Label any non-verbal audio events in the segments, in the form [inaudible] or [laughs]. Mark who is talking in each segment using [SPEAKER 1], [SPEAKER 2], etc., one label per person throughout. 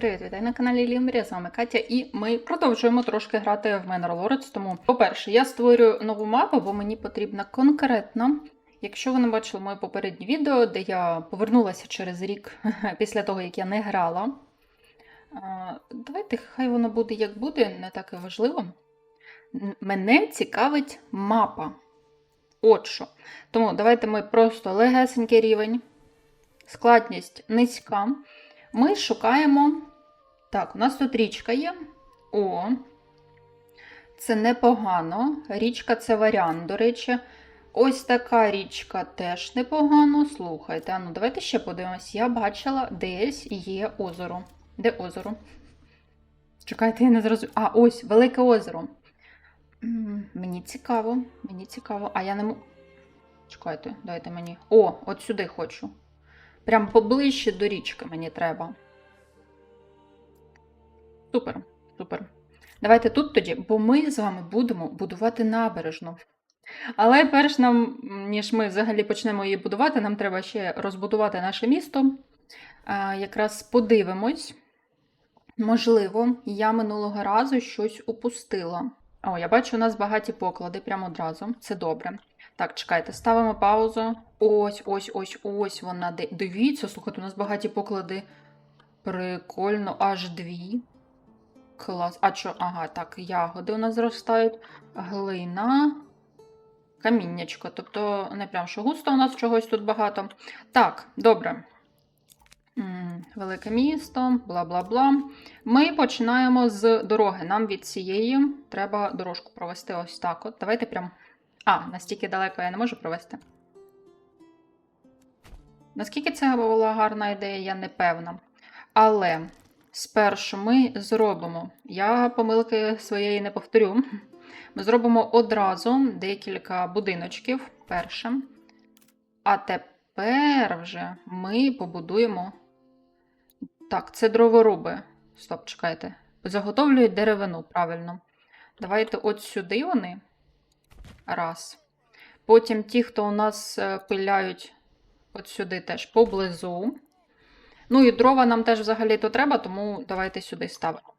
[SPEAKER 1] привіт! Вітаю на каналі Лімбрія, з вами Катя, і ми продовжуємо трошки грати в Mineral Lords. Тому, по-перше, я створюю нову мапу, бо мені потрібна конкретна. Якщо ви не бачили моє попереднє відео, де я повернулася через рік [laughs] після того, як я не грала. Давайте, хай воно буде як буде, не так і важливо. Мене цікавить мапа. От що. Тому давайте ми просто легесенький рівень, складність низька. Ми шукаємо. Так, у нас тут річка є. О, це непогано. Річка це варіант, до речі. Ось така річка теж непогано. Слухайте, а ну давайте ще подивимось. Я бачила, десь є озеро. Де озеро? Чекайте, я не зрозуміла. А, ось, велике озеро. Мені цікаво, мені цікаво. А я не можу. Чекайте, дайте мені. О, от сюди хочу. Прям поближче до річки мені треба. Супер, супер. Давайте тут тоді, бо ми з вами будемо будувати набережну. Але перш нам, ніж ми взагалі почнемо її будувати, нам треба ще розбудувати наше місто. Якраз подивимось. Можливо, я минулого разу щось упустила. О, я бачу, у нас багаті поклади прямо одразу. Це добре. Так, чекайте, ставимо паузу. Ось, ось, ось, ось вона. Дивіться, слухайте, у нас багаті поклади. Прикольно, аж дві. Клас. А що? Ага, так, ягоди у нас зростають. Глина. Каміннячко. Тобто, не прям що густо у нас чогось тут багато. Так, добре. Велике місто, бла бла бла. Ми починаємо з дороги. Нам від цієї треба дорожку провести ось так. От. Давайте прям. А, настільки далеко я не можу провести. Наскільки це була гарна ідея, я не певна. Але спершу ми зробимо. Я помилки своєї не повторю. Ми зробимо одразу декілька будиночків першим. А тепер вже ми побудуємо. Так, це дроворуби. Стоп, чекайте. Заготовлюють деревину, правильно. Давайте от сюди вони. Раз. Потім ті, хто у нас е, пиляють от сюди теж поблизу. Ну і дрова нам теж взагалі-то треба, тому давайте сюди ставимо.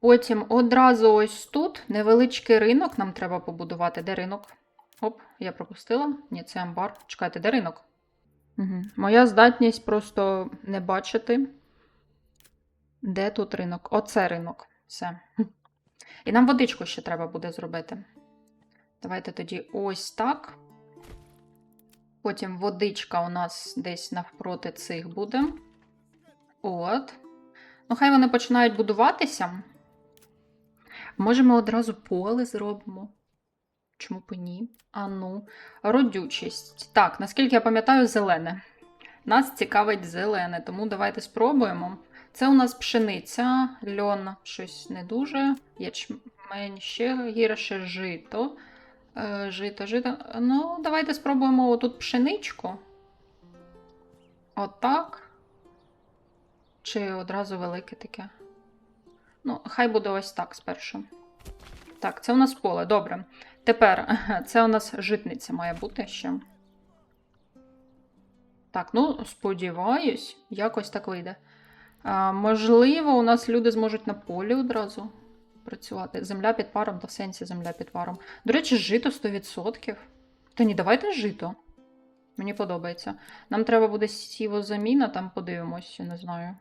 [SPEAKER 1] Потім одразу ось тут невеличкий ринок нам треба побудувати. Де ринок? Оп, я пропустила. Ні, це амбар. Чекайте, де ринок? Угу. Моя здатність просто не бачити. Де тут ринок? Оце ринок. Все. І нам водичку ще треба буде зробити. Давайте тоді ось так. Потім водичка у нас десь навпроти цих буде. От. Ну, хай вони починають будуватися. Може, ми одразу поле зробимо? Чому б ні? А ну, родючість. Так, наскільки я пам'ятаю, зелене. Нас цікавить зелене, тому давайте спробуємо. Це у нас пшениця, льон, щось не дуже. Ячмень ще гірше жито. Е, Жито, жито. Ну, давайте спробуємо отут пшеничку. Отак. Чи одразу велике таке? Ну, хай буде ось так спершу. Так, це у нас поле, добре. Тепер [laughs] це у нас житниця має бути ще. Так, ну, сподіваюсь, якось так вийде. А, можливо, у нас люди зможуть на полі одразу працювати. Земля під паром, та в сенсі земля під паром. До речі, жито 100%. Та ні, давайте жито. Мені подобається. Нам треба буде сівозаміна, там подивимось, не знаю.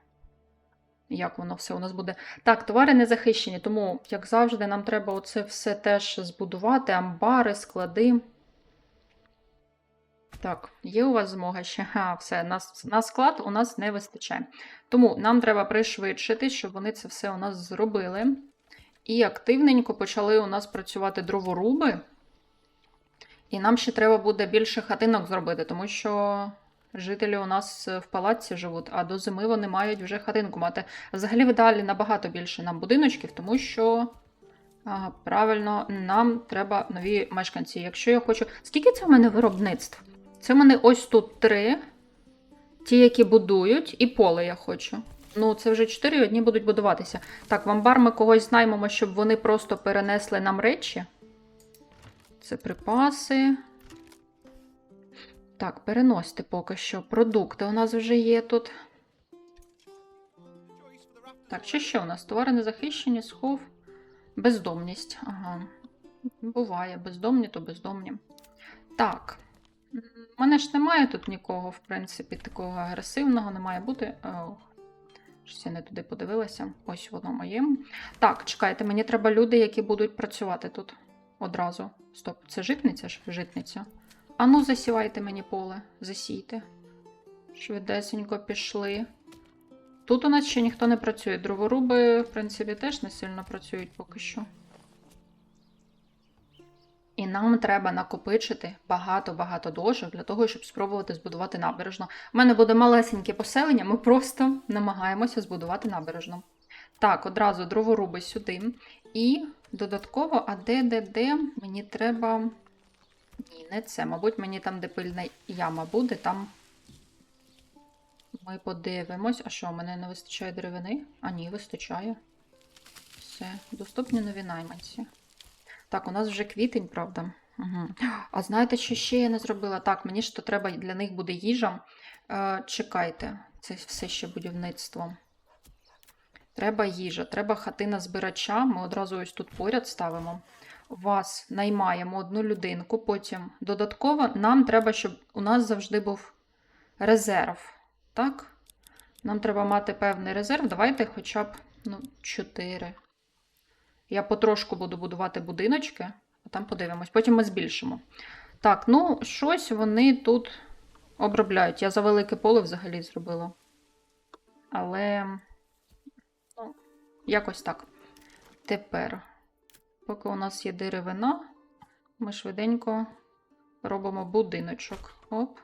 [SPEAKER 1] Як воно все у нас буде. Так, товари не захищені, тому, як завжди, нам треба оце все теж збудувати, амбари, склади. Так, є у вас змога ще. Ха, все, на, на склад у нас не вистачає. Тому нам треба пришвидшити, щоб вони це все у нас зробили. І активненько почали у нас працювати дроворуби. І нам ще треба буде більше хатинок зробити, тому що жителі у нас в палаці живуть, а до зими вони мають вже хатинку мати. Взагалі, в ідеалі набагато більше нам будиночків, тому що. А, правильно, нам треба нові мешканці. Якщо я хочу. Скільки це в мене виробництв? Це в мене ось тут три. Ті, які будують, і поле я хочу. Ну, це вже чотири, одні будуть будуватися. Так, в амбар ми когось знаймемо, щоб вони просто перенесли нам речі. Це припаси. Так, переносьте поки що. Продукти у нас вже є тут. Так, чи що у нас? Товари незахищені, схов, бездомність. Ага. Буває, бездомні, то бездомні. Так. У мене ж немає тут нікого, в принципі, такого агресивного не має бути. О, щось я не туди подивилася. Ось воно моє. Так, чекайте, мені треба люди, які будуть працювати тут одразу. Стоп, це житниця ж? Житниця. Ану, засівайте мені поле, засійте. Швидесенько пішли. Тут у нас ще ніхто не працює. Дроворуби, в принципі, теж не сильно працюють поки що. І нам треба накопичити багато-багато дошок для того, щоб спробувати збудувати набережну. У мене буде малесеньке поселення, ми просто намагаємося збудувати набережну. Так, одразу дроворуби сюди. І додатково, а де, де, де мені треба. Ні, не це. Мабуть, мені там, де пильна яма буде, там ми подивимось. А що, у мене не вистачає деревини? А ні, вистачає. Все, доступні нові найманці. Так, у нас вже квітень, правда. Угу. А знаєте, що ще я не зробила? Так, мені ж то треба для них буде їжа. Е, чекайте, це все ще будівництво. Треба їжа, треба хатина збирача. Ми одразу ось тут поряд ставимо. Вас наймаємо одну людинку, потім додатково нам треба, щоб у нас завжди був резерв. Так? Нам треба мати певний резерв. Давайте хоча б ну, 4. Я потрошку буду будувати будиночки, а там подивимось. Потім ми збільшимо. Так, ну, щось вони тут обробляють. Я за велике поле взагалі зробила. Але, ну, якось так. Тепер, поки у нас є деревина, ми швиденько робимо будиночок. Оп.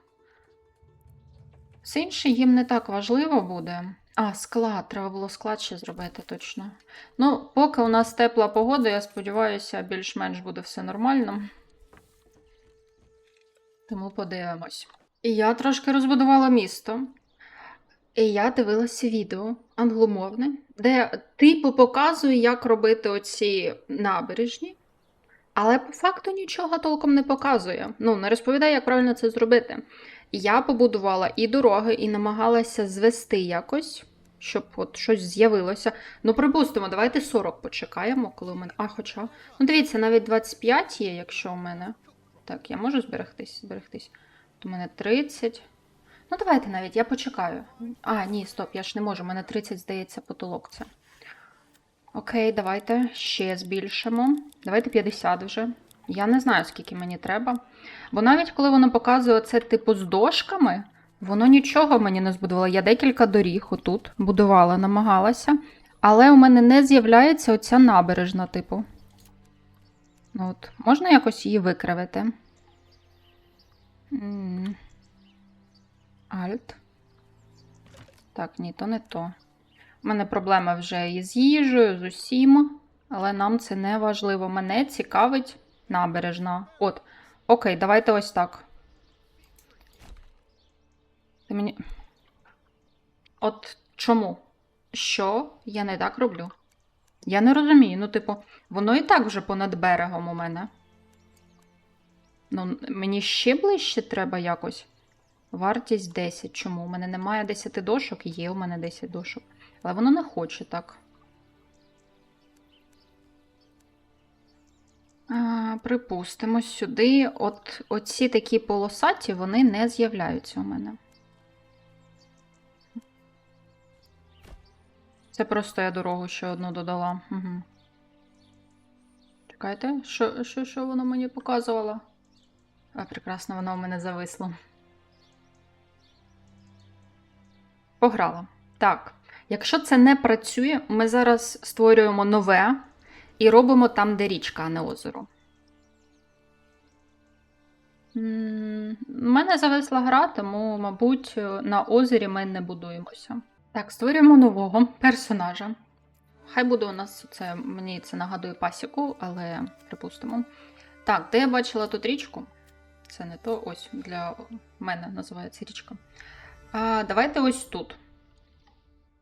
[SPEAKER 1] Все інше їм не так важливо буде. А, склад, треба було склад ще зробити точно. Ну, поки у нас тепла погода, я сподіваюся, більш-менш буде все нормально. Тому подивимось. І я трошки розбудувала місто. Я дивилася відео англомовне, де типу показує, як робити оці набережні. Але по факту нічого толком не показує. Ну, не розповідає, як правильно це зробити. Я побудувала і дороги, і намагалася звести якось, щоб от щось з'явилося. Ну, припустимо, давайте 40 почекаємо, коли у мене. А, хоча. Ну, дивіться, навіть 25 є, якщо у мене. Так, я можу зберегтись, зберегтись. У мене 30. Ну, давайте навіть, я почекаю. А, ні, стоп, я ж не можу. У мене 30, здається, потолок це. Окей, давайте ще збільшимо. Давайте 50 вже. Я не знаю, скільки мені треба. Бо навіть коли воно показує це типу з дошками, воно нічого мені не збудувало. Я декілька доріг отут будувала, намагалася. Але у мене не з'являється оця набережна, типу. Ну, от. Можна якось її викривити? М. Альт. Так, ні, то не то. У мене проблема вже із їжею, з усім, але нам це не важливо. Мене цікавить набережна. От. Окей, давайте ось так. Ти мені. От чому? Що я не так роблю? Я не розумію. Ну, типу, воно і так вже понад берегом у мене. Ну, мені ще ближче треба якось. Вартість 10. Чому? У мене немає 10 дошок, є у мене 10 дошок. Але воно не хоче так. Припустимо, сюди от, оці такі полосаті, вони не з'являються у мене. Це просто я дорогу ще одну додала. Угу. Чекайте, що, що, що воно мені показувало? А, прекрасно, воно у мене зависло. Пограла. Так. Якщо це не працює, ми зараз створюємо нове і робимо там, де річка, а не озеро. У мене зависла гра, тому, мабуть, на озері ми не будуємося. Так, створюємо нового персонажа. Хай буде у нас це, мені це нагадує пасіку, але припустимо. Так, де я бачила тут річку? Це не то, ось для мене називається річка. А, Давайте ось тут.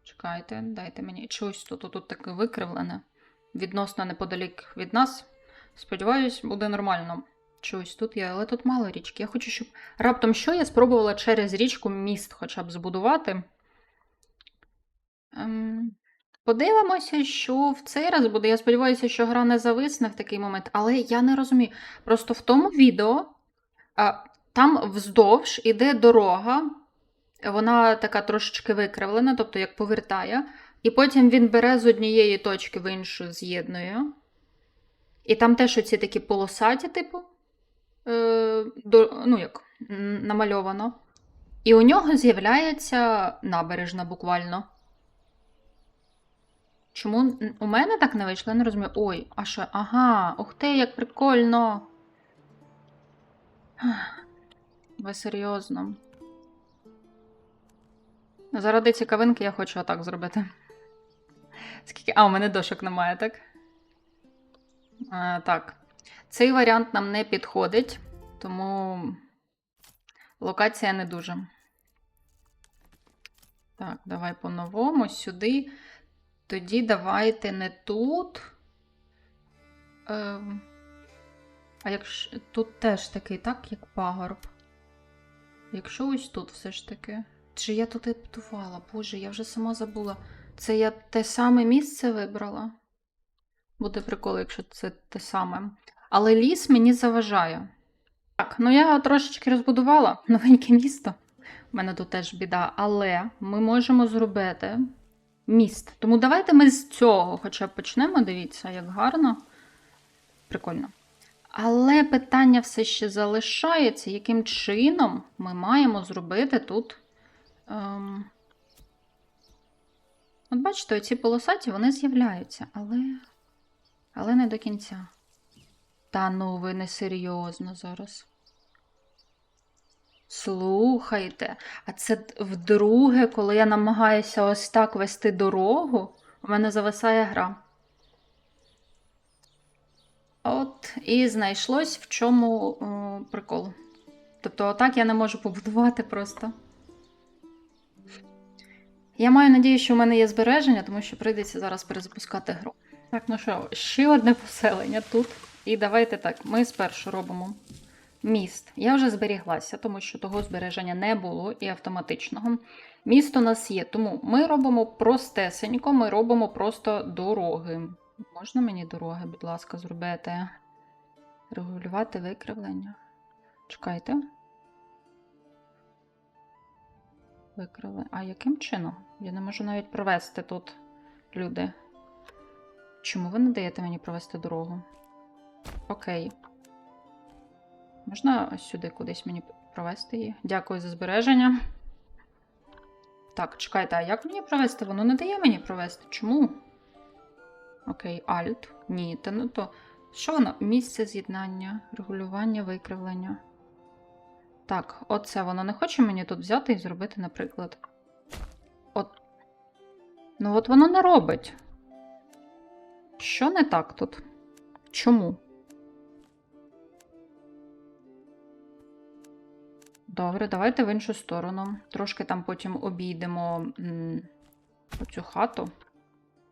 [SPEAKER 1] Чекайте, дайте мені чогось тут, тут таке викривлене. Відносно неподалік від нас. Сподіваюсь, буде нормально. Чогось тут є, але тут мало річки. Я хочу, щоб раптом що я спробувала через річку міст хоча б збудувати. Ем, Подивимося, що в цей раз буде. Я сподіваюся, що гра не зависне в такий момент, але я не розумію. Просто в тому відео там вздовж іде дорога, вона така трошечки викривлена, тобто як повертає, і потім він бере з однієї точки в іншу з'єднує. І там теж оці такі полосаті, типу, е, до, ну як, намальовано. І у нього з'являється набережна буквально. Чому у мене так не вийшло? Я не розумію. Ой, а що? Ага, ух ти, як прикольно. Ви серйозно. Заради цікавинки я хочу отак зробити. Скільки. А, у мене дошок немає, так? А, так. Цей варіант нам не підходить, тому локація не дуже. Так, давай по-новому сюди. Тоді давайте не тут. Ем, а якщо тут теж такий, так, як пагорб. Якщо ось тут все ж таки. Чи я тут і будувала? Боже, я вже сама забула. Це я те саме місце вибрала. Буде прикол, якщо це те саме. Але ліс мені заважає. Так, ну я трошечки розбудувала [laughs] новеньке місто. У мене тут теж біда, але ми можемо зробити міст. Тому давайте ми з цього хоча б почнемо. Дивіться, як гарно. Прикольно. Але питання все ще залишається, яким чином ми маємо зробити тут. Ем... От бачите, ці полосаті вони з'являються, але. Але не до кінця. Та ну, ви не серйозно зараз. Слухайте, а це вдруге, коли я намагаюся ось так вести дорогу, у мене зависає гра. От, і знайшлось в чому о, прикол. Тобто, отак я не можу побудувати просто. Я маю надію, що в мене є збереження, тому що прийдеться зараз перезапускати гру. Так, ну що, ще одне поселення тут. І давайте так, ми спершу робимо міст. Я вже зберіглася, тому що того збереження не було і автоматичного. Міст у нас є, тому ми робимо простесенько, ми робимо просто дороги. Можна мені дороги, будь ласка, зробити? Регулювати викривлення. Чекайте. Викривлення. А яким чином? Я не можу навіть провести тут люди. Чому ви не даєте мені провести дорогу? Окей. Можна сюди кудись мені провести її? Дякую за збереження. Так, чекайте, а як мені провести? Воно не дає мені провести. Чому? Окей, Alt. Ні, та ну то. Що воно? Місце з'єднання, регулювання, викривлення. Так, оце воно не хоче мені тут взяти і зробити, наприклад. От. Ну, от воно не робить. Що не так тут? Чому? Добре, давайте в іншу сторону. Трошки там потім обійдемо оцю хату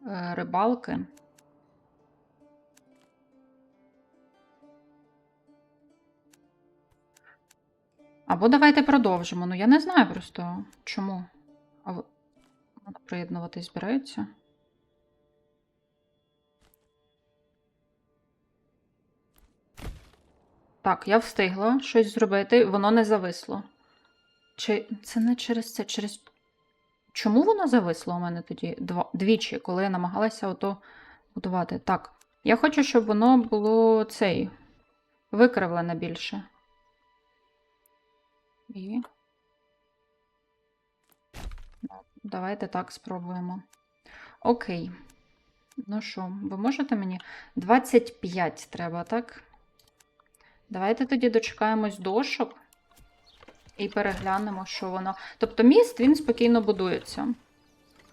[SPEAKER 1] е, рибалки. Або давайте продовжимо. Ну, я не знаю просто чому. А ви- приєднуватись збирається? Так, я встигла щось зробити, воно не зависло. Чи це не через це, через. Чому воно зависло у мене тоді Два... двічі, коли я намагалася ото будувати? Так, я хочу, щоб воно було цей викривлене більше. І. Давайте так спробуємо. Окей. Ну що, ви можете мені? 25 треба, так? Давайте тоді дочекаємось дошок і переглянемо, що воно. Тобто міст він спокійно будується.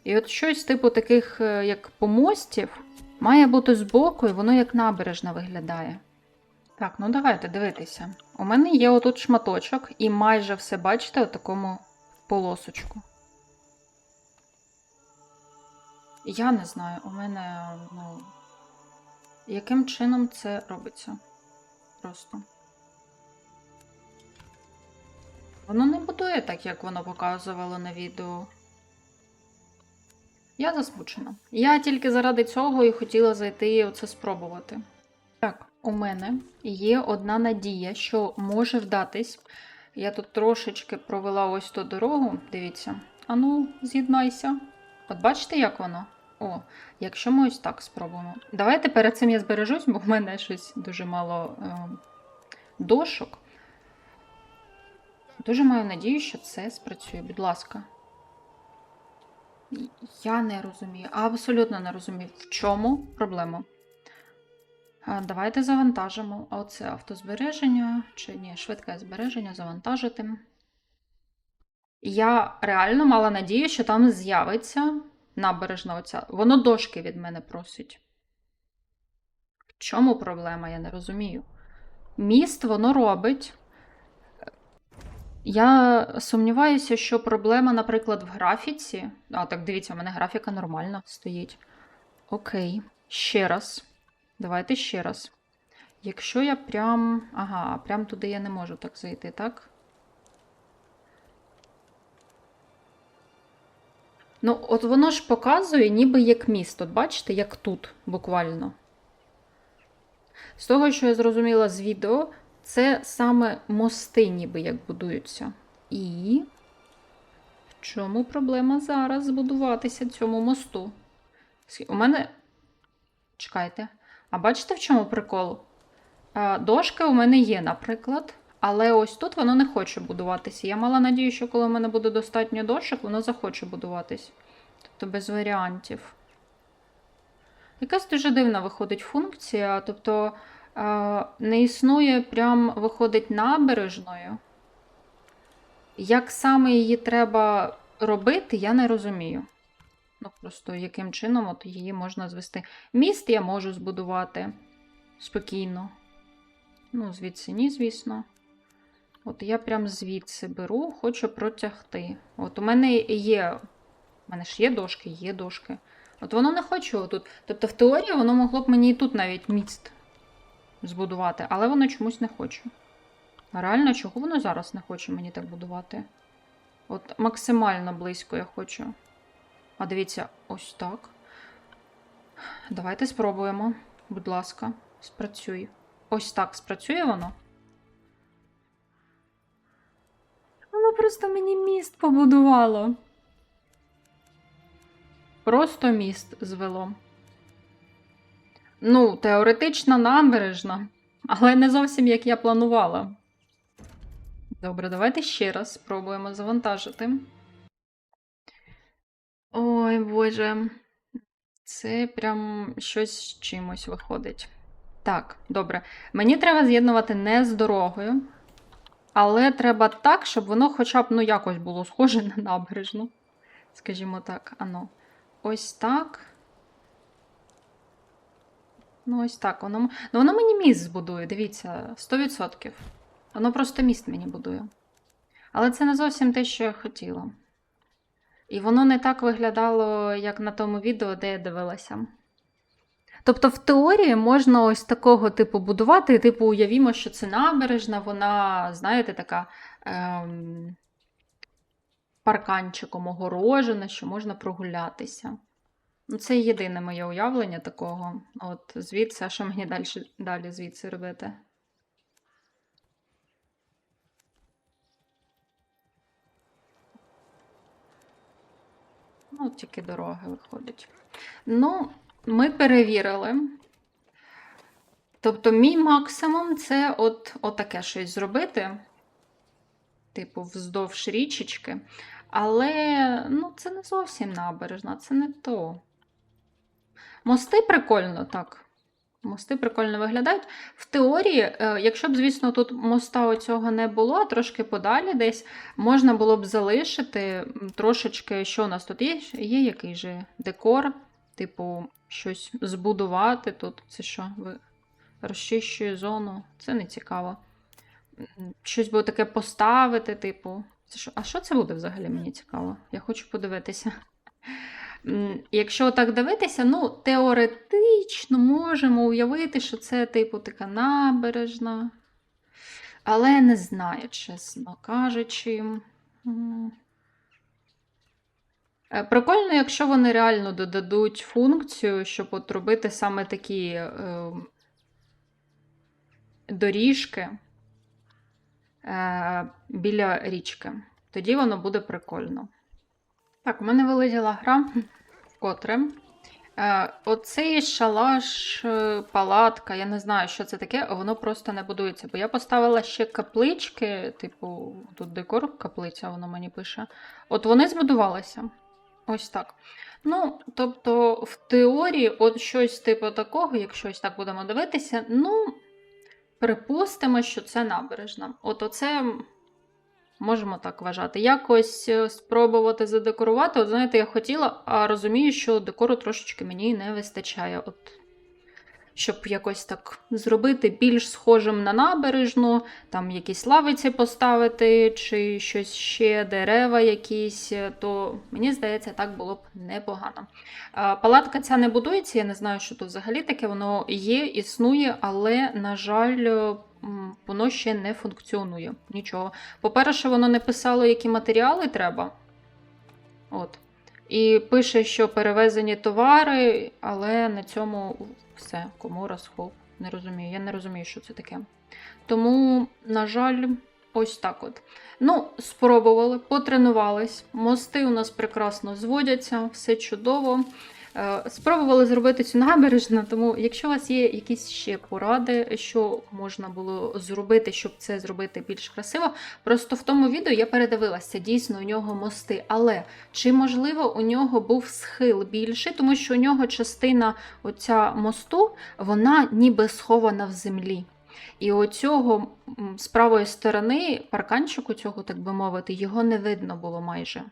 [SPEAKER 1] І от щось типу таких, е, як помостів, має бути збоку, і воно як набережна виглядає. Так, ну давайте дивитися. У мене є отут шматочок, і майже все, бачите, у такому полосочку. Я не знаю, у мене, ну, яким чином це робиться? Просто. Воно не будує так, як воно показувало на відео. Я засмучена. Я тільки заради цього і хотіла зайти і оце спробувати. Так, у мене є одна надія, що може вдатись. Я тут трошечки провела ось ту дорогу. Дивіться. Ану, з'єднайся. От бачите, як воно? О, якщо ми ось так спробуємо. Давайте перед цим я збережусь, бо в мене щось дуже мало е, дошок. Дуже маю надію, що це спрацює. Будь ласка. Я не розумію, абсолютно не розумію, в чому проблема. Давайте завантажимо. Оце автозбереження, чи ні, швидке збереження, завантажити. Я реально мала надію, що там з'явиться набережна оця. Воно дошки від мене просить. В чому проблема, я не розумію. Міст воно робить. Я сумніваюся, що проблема, наприклад, в графіці. А, так дивіться, у мене графіка нормально стоїть. Окей, ще раз. Давайте ще раз. Якщо я прям. Ага, прям туди я не можу так зайти, так? Ну, от воно ж показує, ніби як міст. От бачите, як тут, буквально. З того, що я зрозуміла з відео, це саме мости, ніби як будуються. І в чому проблема зараз збудуватися цьому мосту? У мене. Чекайте. А бачите, в чому прикол? А, Дошка у мене є, наприклад. Але ось тут воно не хоче будуватися. Я мала надію, що коли в мене буде достатньо дошок, воно захоче будуватись. Тобто без варіантів. Якась дуже дивна виходить функція. Тобто е, не існує прям виходить набережною. Як саме її треба робити, я не розумію. Ну, просто яким чином от її можна звести. Міст я можу збудувати спокійно. Ну, звідси ні, звісно. От я прям звідси беру, хочу протягти. От у мене є. У мене ж є дошки, є дошки. От воно не хоче отут. Тобто, в теорії воно могло б мені і тут навіть міст збудувати, але воно чомусь не хоче. Реально, чого воно зараз не хоче мені так будувати? От максимально близько я хочу. А дивіться, ось так. Давайте спробуємо. Будь ласка, спрацюй. Ось так спрацює воно. Воно просто мені міст побудувало. Просто міст звело. Ну, теоретично набережна, але не зовсім як я планувала. Добре, давайте ще раз спробуємо завантажити. Ой, Боже. Це прям щось з чимось виходить. Так, добре. Мені треба з'єднувати не з дорогою, але треба так, щоб воно хоча б ну, якось було схоже на набережну. Скажімо так, ано. Ось так. Ну, ось так. Воно, ну, воно мені міст збудує, дивіться, 100%. Воно просто міст мені будує. Але це не зовсім те, що я хотіла. І воно не так виглядало, як на тому відео, де я дивилася. Тобто, в теорії можна ось такого типу будувати, типу, уявімо, що це набережна, вона, знаєте, така ем, парканчиком огорожена, що можна прогулятися. Ну, це єдине моє уявлення такого. От звідси, а що мені далі, далі звідси робити? Ну, тільки дороги виходять. Ну, ми перевірили. Тобто, мій максимум це от, отаке щось зробити. Типу, вздовж річечки. Але ну, це не зовсім набережна, це не то. Мости прикольно, так. Мости прикольно виглядають. В теорії, е, якщо б, звісно, тут моста оцього не було, а трошки подалі десь, можна було б залишити трошечки, що у нас тут є? Є який же декор, типу, щось збудувати тут. Це що? Розчищує зону. Це не цікаво. Щось було таке поставити, типу. Це що? А що це буде взагалі? Мені цікаво. Я хочу подивитися. Якщо так дивитися, ну, теоретично можемо уявити, що це, типу, така набережна. Але не знаю, чесно кажучи. Е, Прикольно, якщо вони реально додадуть функцію, щоб от робити саме такі е, доріжки е, біля річки. Тоді воно буде прикольно. Так, у мене вилетіла гра вкотре. Е, оцей шалаш, е, палатка, я не знаю, що це таке, воно просто не будується. Бо я поставила ще каплички, типу, тут декор каплиця, воно мені пише. От вони збудувалися. Ось так. Ну, тобто, в теорії, от щось типу такого, якщо ось так будемо дивитися, ну, припустимо, що це набережна. От оце можемо так вважати. Якось е, спробувати задекорувати. От знаєте, я хотіла, а розумію, що декору трошечки мені не вистачає. От, щоб якось так зробити більш схожим на набережну, там якісь лавиці поставити, чи щось ще, дерева якісь, е, то мені здається, так було б непогано. Палатка ця не будується, я не знаю, що тут взагалі таке, воно є, існує, але, на жаль, е, воно ще не функціонує. Нічого. По-перше, воно не писало, які матеріали треба. От. І пише, що перевезені товари, але на цьому все. Комора, схоп. Не розумію. Я не розумію, що це таке. Тому, на жаль, ось так от. Ну, спробували, потренувались. Мости у нас прекрасно зводяться, все чудово. Е, Спробували зробити цю набережну, тому якщо у вас є якісь ще поради, що можна було зробити, щоб це зробити більш красиво, просто в тому відео я передивилася, дійсно у нього мости. Але чи можливо у нього був схил більший, тому що у нього частина оця мосту, вона ніби схована в землі. І оцього з правої сторони парканчику цього, так би мовити, його не видно було майже.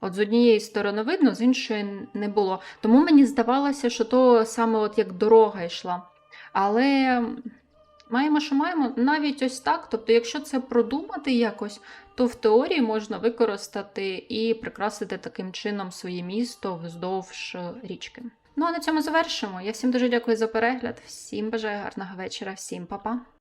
[SPEAKER 1] От з однієї сторони видно, з іншої не було. Тому мені здавалося, що то саме от як дорога йшла. Але маємо, що маємо, навіть ось так. Тобто, якщо це продумати якось, то в теорії можна використати і прикрасити таким чином своє місто вздовж річки. Ну а на цьому завершимо. Я всім дуже дякую за перегляд, всім бажаю гарного вечора, всім па-па!